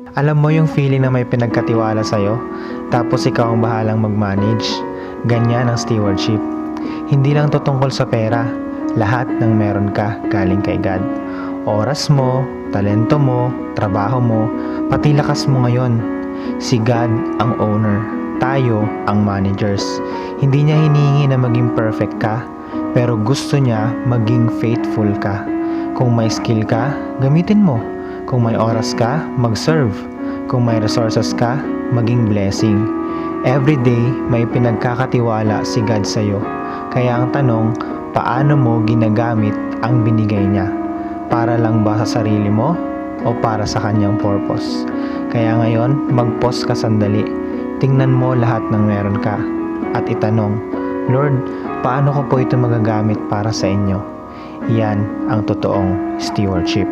Alam mo yung feeling na may pinagkatiwala sa'yo, tapos ikaw ang bahalang mag-manage. Ganyan ang stewardship. Hindi lang to tungkol sa pera. Lahat ng meron ka galing kay God. Oras mo, talento mo, trabaho mo, pati lakas mo ngayon. Si God ang owner. Tayo ang managers. Hindi niya hinihingi na maging perfect ka, pero gusto niya maging faithful ka. Kung may skill ka, gamitin mo. Kung may oras ka, mag-serve. Kung may resources ka, maging blessing. Every day, may pinagkakatiwala si God sa'yo. Kaya ang tanong, paano mo ginagamit ang binigay niya? Para lang ba sa sarili mo o para sa kanyang purpose? Kaya ngayon, mag-pause ka sandali. Tingnan mo lahat ng meron ka at itanong, Lord, paano ko po ito magagamit para sa inyo? Yan ang totoong stewardship.